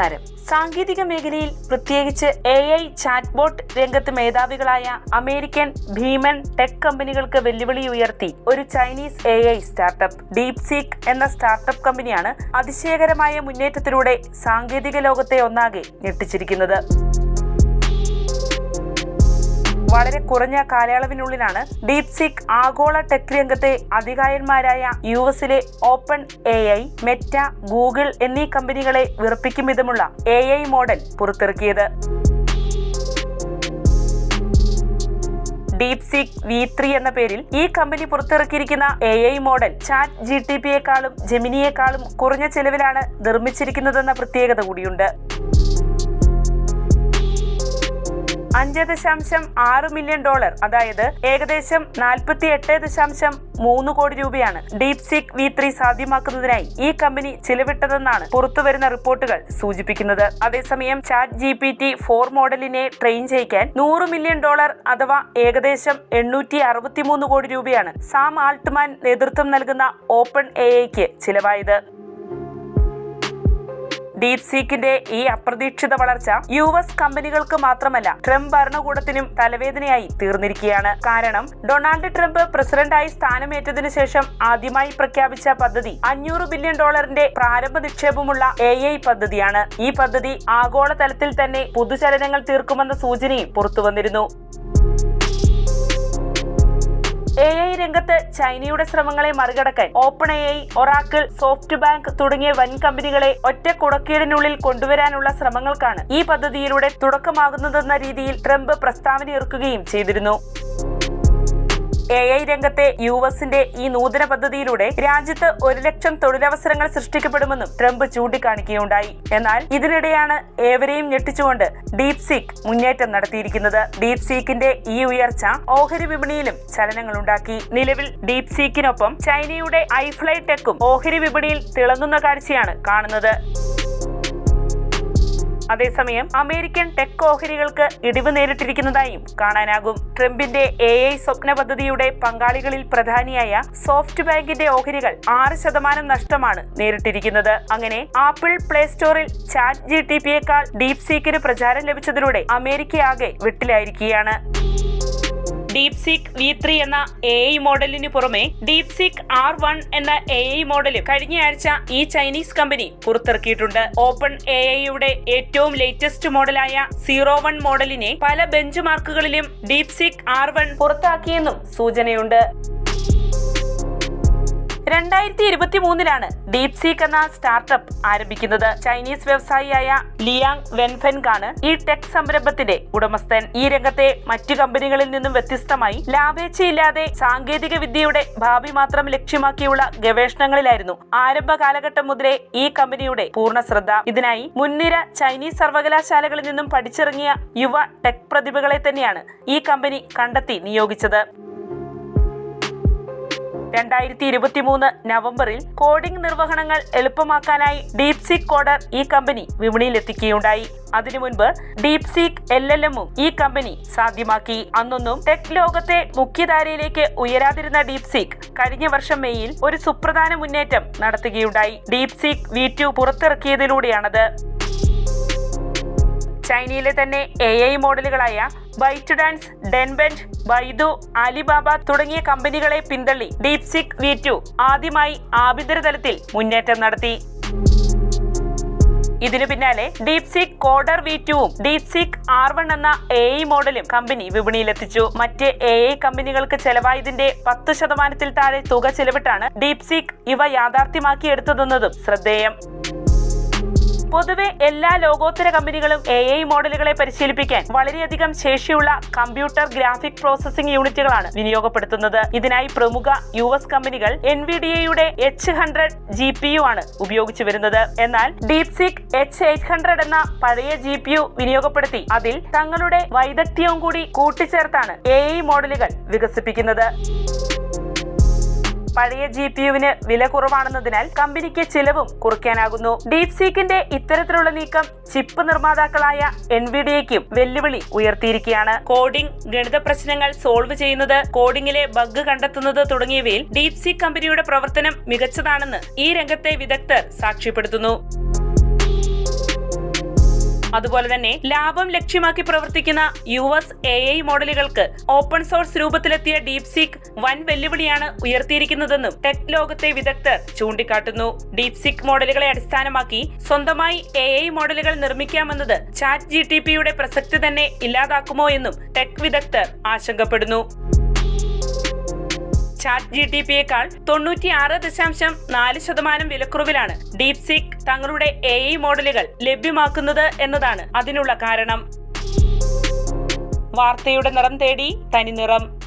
നമസ്കാരം സാങ്കേതിക മേഖലയിൽ പ്രത്യേകിച്ച് എ ഐ ചാറ്റ്ബോട്ട് രംഗത്ത് മേധാവികളായ അമേരിക്കൻ ഭീമൻ ടെക് കമ്പനികൾക്ക് വെല്ലുവിളി ഉയർത്തി. ഒരു Chinese A I startup DeepSeek എന്ന സ്റ്റാർട്ടപ്പ് കമ്പനിയാണ് അതിശയകരമായ മുന്നേറ്റത്തിലൂടെ സാങ്കേതിക ലോകത്തെ ഒന്നാകെ ഞെട്ടിച്ചിരിക്കുന്നത്. വളരെ കുറഞ്ഞ കാലയളവിനുള്ളിലാണ് ഡീപ് സിക് ആഗോള ടെക് രംഗത്തെ അധികായന്മാരായ യു എസിലെ open A I Meta Google എന്നീ കമ്പനികളെ വിറപ്പിക്കും വിധമുള്ള എ ഐ മോഡൽ പുറത്തിറക്കിയത്. ഡീപ് സിക് വി ത്രീ എന്ന പേരിൽ ഈ കമ്പനി പുറത്തിറക്കിയിരിക്കുന്ന A I model chat G T പിയെക്കാളും ജെമിനിയേക്കാളും കുറഞ്ഞ ചെലവിലാണ് നിർമ്മിച്ചിരിക്കുന്നതെന്ന പ്രത്യേകത കൂടിയുണ്ട്. അഞ്ച് ദശാംശം ആറ് മില്യൺ ഡോളർ അതായത് ഏകദേശം നാൽപ്പത്തി എട്ട് ദശാംശം മൂന്ന് കോടി രൂപയാണ് ഡീപ് സീക് വി ത്രീ സാധ്യമാക്കുന്നതിനായി ഈ കമ്പനി ചിലവിട്ടതെന്നാണ് പുറത്തുവരുന്ന റിപ്പോർട്ടുകൾ സൂചിപ്പിക്കുന്നത്. അതേസമയം chat G P T four മോഡലിനെ ട്രെയിൻ ചെയ്യിക്കാൻ നൂറ് മില്യൺ ഡോളർ അഥവാ ഏകദേശം എണ്ണൂറ്റി അറുപത്തിമൂന്ന് കോടി രൂപയാണ് സാം ആൾട്ട്മാൻ നേതൃത്വം നൽകുന്ന ഓപ്പൺ എ ഐക്ക് ചിലവായത്. ഡീപ് സീക്കിന്റെ ഈ അപ്രതീക്ഷിത വളർച്ച യു എസ് കമ്പനികൾക്ക് മാത്രമല്ല ട്രംപ് ഭരണകൂടത്തിനും തലവേദനയായി തീർന്നിരിക്കുകയാണ്. കാരണം ഡൊണാൾഡ് ട്രംപ് പ്രസിഡന്റായി സ്ഥാനമേറ്റതിനു ശേഷം ആദ്യമായി പ്രഖ്യാപിച്ച പദ്ധതി അഞ്ഞൂറ് ബില്യൺ ഡോളറിന്റെ പ്രാരംഭ നിക്ഷേപമുള്ള എ ഐ പദ്ധതിയാണ്. ഈ പദ്ധതി ആഗോളതലത്തിൽ തന്നെ പുതുചലനങ്ങൾ തീർക്കുമെന്ന സൂചനയും പുറത്തുവന്നിരുന്നു. എ ഐ രംഗത്ത് ചൈനയുടെ ശ്രമങ്ങളെ മറികടക്കാൻ Open A I Oracle SoftBank തുടങ്ങിയ വൻ കമ്പനികളെ ഒറ്റ കുടക്കീടിനുള്ളിൽ കൊണ്ടുവരാനുള്ള ശ്രമങ്ങൾക്കാണ് ഈ പദ്ധതിയിലൂടെ തുടക്കമാകുന്നതെന്ന രീതിയിൽ ട്രംപ് പ്രസ്താവന ഇറക്കുകയും ചെയ്തിരുന്നു. എ ഐ രംഗത്തെ യു എസിന്റെ ഈ നൂതന പദ്ധതിയിലൂടെ രാജ്യത്ത് ഒരു ലക്ഷം തൊഴിലവസരങ്ങൾ സൃഷ്ടിക്കപ്പെടുമെന്നും ട്രംപ് ചൂണ്ടിക്കാണിക്കുകയുണ്ടായി. എന്നാൽ ഇതിനിടെയാണ് ഏവരെയും ഞെട്ടിച്ചുകൊണ്ട് ഡീപ് സീക്ക് മുന്നേറ്റം നടത്തിയിരിക്കുന്നത്. ഡീപ് സീക്കിന്റെ ഈ ഉയർച്ച ഓഹരി വിപണിയിലും ചലനങ്ങളുണ്ടാക്കി. നിലവിൽ ഡീപ് സീക്കിനൊപ്പം ചൈനയുടെ ഐഫ്ലൈ ടെക്കും ഓഹരി വിപണിയിൽ തിളങ്ങുന്ന കാഴ്ചയാണ് കാണുന്നത്. അതേസമയം അമേരിക്കൻ ടെക് ഓഹരികൾക്ക് ഇടിവ് നേരിട്ടിരിക്കുന്നതായും കാണാനാകും. ട്രംപിന്റെ എ ഐ സ്വപ്ന പദ്ധതിയുടെ പങ്കാളികളിൽ പ്രധാനിയായ സോഫ്റ്റ് ബാങ്കിന്റെ ഓഹരികൾ ആറ് ശതമാനം നഷ്ടമാണ് നേരിട്ടിരിക്കുന്നത്. അങ്ങനെ ആപ്പിൾ പ്ലേ സ്റ്റോറിൽ ചാറ്റ് ജി ടി പിയേക്കാൾ ഡീപ് സീക്കിന് പ്രചാരം ലഭിച്ചതിലൂടെ അമേരിക്കയാകെ വെട്ടിലായിരിക്കുകയാണ്. ഡീപ് സീക്ക് വി ത്രീ എന്ന എ ഐ മോഡലിന് പുറമെ ഡീപ് സീക്ക് ആർ വൺ എന്ന എ ഐ മോഡലും കഴിഞ്ഞയാഴ്ച ഈ ചൈനീസ് കമ്പനി പുറത്തിറക്കിയിട്ടുണ്ട്. ഓപ്പൺ എ ഐയുടെ ഏറ്റവും ലേറ്റസ്റ്റ് മോഡലായ സീറോ വൺ മോഡലിനെ പല ബെഞ്ച് മാർക്കുകളിലും ഡീപ് സീക്ക് ആർ വൺ പുറത്താക്കിയെന്നും സൂചനയുണ്ട്. രണ്ടായിരത്തി ഇരുപത്തി മൂന്നിലാണ് ഡീപ് സീക്ക് എന്ന സ്റ്റാർട്ടപ്പ് ആരംഭിക്കുന്നത്. ചൈനീസ് വ്യവസായിയായ ലിയാങ് വെൻഫെൻകാണ് ഈ ടെക് സംരംഭത്തിന്റെ ഉടമസ്ഥൻ. ഈ രംഗത്തെ മറ്റു കമ്പനികളിൽ നിന്നും വ്യത്യസ്തമായി ലാഭേച്ഛയില്ലാതെ സാങ്കേതിക വിദ്യയുടെ ഭാവി മാത്രം ലക്ഷ്യമാക്കിയുള്ള ഗവേഷണങ്ങളിലായിരുന്നു ആരംഭ കാലഘട്ടം മുതലേ ഈ കമ്പനിയുടെ പൂർണ ശ്രദ്ധ. ഇതിനായി മുൻനിര ചൈനീസ് സർവകലാശാലകളിൽ നിന്നും പഠിച്ചിറങ്ങിയ യുവ ടെക് പ്രതിഭകളെ തന്നെയാണ് ഈ കമ്പനി കണ്ടെത്തി നിയോഗിച്ചത്. രണ്ടായിരത്തി ഇരുപത്തി മൂന്ന് നവംബറിൽ കോഡിംഗ് നിർവഹണങ്ങൾ എളുപ്പമാക്കാനായി ഡീപ് സീക്ക് കോഡർ ഈ കമ്പനി വിപണിയിലെത്തിക്കുകയുണ്ടായി. അതിനു മുൻപ് ഡീപ് സീക്ക് എൽ എൽ എമ്മും ഈ കമ്പനി സാധ്യമാക്കി. അന്നൊന്നും ടെക് ലോകത്തെ മുഖ്യധാരയിലേക്ക് ഉയരാതിരുന്ന ഡീപ് സീക്ക് കഴിഞ്ഞ വർഷം മെയ്യിൽ ഒരു സുപ്രധാന മുന്നേറ്റം നടത്തുകയുണ്ടായി. ഡീപ് സീക്ക് വി ടു പുറത്തിറക്കിയതിലൂടെയാണത്. ചൈനയിലെ തന്നെ എ ഐ മോഡലുകളായ ബൈറ്റ് ഡാൻസ് ഡെൻബെൻഡ് ബൈദു അലിബാബ തുടങ്ങിയ കമ്പനികളെ പിന്തള്ളി ഡീപ്സിക് വി ടു ആദ്യമായി ആഭ്യന്തരതലത്തിൽ മുന്നേറ്റം നടത്തി. ഇതിനു പിന്നാലെ ഡീപ്സിക് കോഡർ വി ടുവും ഡീപ്സിക് ആർ വൺ എന്ന എ മോഡലും കമ്പനി വിപണിയിലെത്തിച്ചു. മറ്റ് എ കമ്പനികൾക്ക് ചെലവായതിന്റെ പത്ത് ശതമാനത്തിൽ താഴെ തുക ചെലവിട്ടാണ് ഡീപ്സിക് ഇവ യാഥാർത്ഥ്യമാക്കിയെടുത്തതെന്നതും ശ്രദ്ധേയം. പൊതുവെ എല്ലാ ലോകോത്തര കമ്പനികളും എ ഐ മോഡലുകളെ പരിശീലിപ്പിക്കാൻ വളരെയധികം ശേഷിയുള്ള കമ്പ്യൂട്ടർ ഗ്രാഫിക് പ്രോസസിംഗ് യൂണിറ്റുകളാണ് വിനിയോഗപ്പെടുത്തുന്നത്. ഇതിനായി പ്രമുഖ യു എസ് കമ്പനികൾ എൻ വി ഡി എയുടെ H hundred G P U ആണ് ഉപയോഗിച്ചു വരുന്നത്. എന്നാൽ DeepSeek H eight hundred എന്ന പഴയ ജി പി യു വിനിയോഗപ്പെടുത്തി അതിൽ തങ്ങളുടെ വൈദഗ്ധ്യവും കൂടി കൂട്ടിച്ചേർത്താണ് എ ഐ മോഡലുകൾ വികസിപ്പിക്കുന്നത്. പഴയ ജി പി യുവിന് വില കുറവാണെന്നതിനാൽ കമ്പനിക്ക് ചിലവും കുറയ്ക്കാനാകുന്നു. ഡീപ് സീക്കിന്റെ ഇത്തരത്തിലുള്ള നീക്കം ചിപ്പ് നിർമ്മാതാക്കളായ എൻവിഡിയയ്ക്കും വെല്ലുവിളി ഉയർത്തിയിരിക്കുകയാണ്. കോഡിംഗ് ഗണിത പ്രശ്നങ്ങൾ സോൾവ് ചെയ്യുന്നത് കോഡിംഗിലെ ബഗ് കണ്ടെത്തുന്നത് തുടങ്ങിയവയിൽ ഡീപ് സീക്ക് കമ്പനിയുടെ പ്രവർത്തനം മികച്ചതാണെന്ന് ഈ രംഗത്തെ വിദഗ്ധർ സാക്ഷ്യപ്പെടുത്തുന്നു. അതുപോലെ തന്നെ ലാഭം ലക്ഷ്യമാക്കി പ്രവർത്തിക്കുന്ന യു എസ് എ ഐ മോഡലുകൾക്ക് ഓപ്പൺ സോഴ്സ് രൂപത്തിലെത്തിയ ഡീപ് സീക്ക് വൻ വെല്ലുവിളിയാണ് ഉയർത്തിയിരിക്കുന്നതെന്നും ടെക് ലോകത്തെ വിദഗ്ധർ ചൂണ്ടിക്കാട്ടുന്നു. ഡീപ് സിക് മോഡലുകളെ അടിസ്ഥാനമാക്കി സ്വന്തമായി എ ഐ മോഡലുകൾ നിർമ്മിക്കാമെന്നത് ചാറ്റ് ജി ടി പിയുടെ പ്രസക്തി തന്നെ ഇല്ലാതാക്കുമോ എന്നും ടെക് വിദഗ്ധർ ആശങ്കപ്പെടുന്നു. ചാറ്റ് ജി ടി പിയേക്കാൾ തൊണ്ണൂറ്റിയാറ് ദശാംശം നാല് ശതമാനം വിലക്കുറവിലാണ് ഡീപ് സിക് തങ്ങളുടെ എ ഐ മോഡലുകൾ ലഭ്യമാക്കുന്നത് എന്നതാണ് അതിനുള്ള കാരണം. വാർത്തയുടെ നിറം തേടി തനി നിറം.